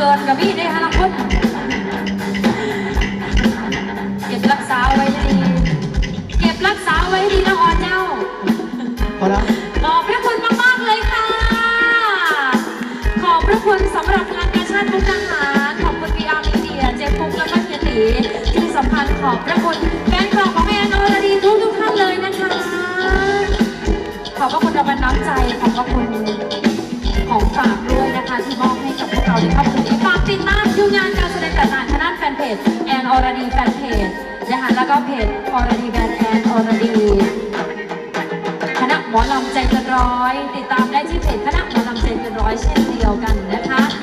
เกินกับพี่ในอนาคตเก็บรักษาไว้ดี เก็บรักษาไว้ดีนะออเจ้า พอแล้วขอบพระคุณมากๆเลยค่ะ ขอบพระคุณสำหรับทางกาชาติมุกดาหารขอบคุณพีอาร์มีเดียเจ๊ปุ๊กและวก็เฮียตีที่สำคัญขอบพระคุณแฟนคลับของแอนอรดีทุกทุกท่านเลยนะคะ ขอบพระคุณรางวัลน้ำใจขอบพระคุณของฝากด้วยนะคะที่มอบให้กับพวกเราในครอบครัว จแอนออร์ดีแฟนเพจนะคะแล้วก็เพจออร์ดีแบรนแอนออร์ดีคณะหมอลำใจเกินร้อย ติดตามได้ที่เพจคณะหมอลำใจเกินร้อยเช่นเดียวกันนะคะ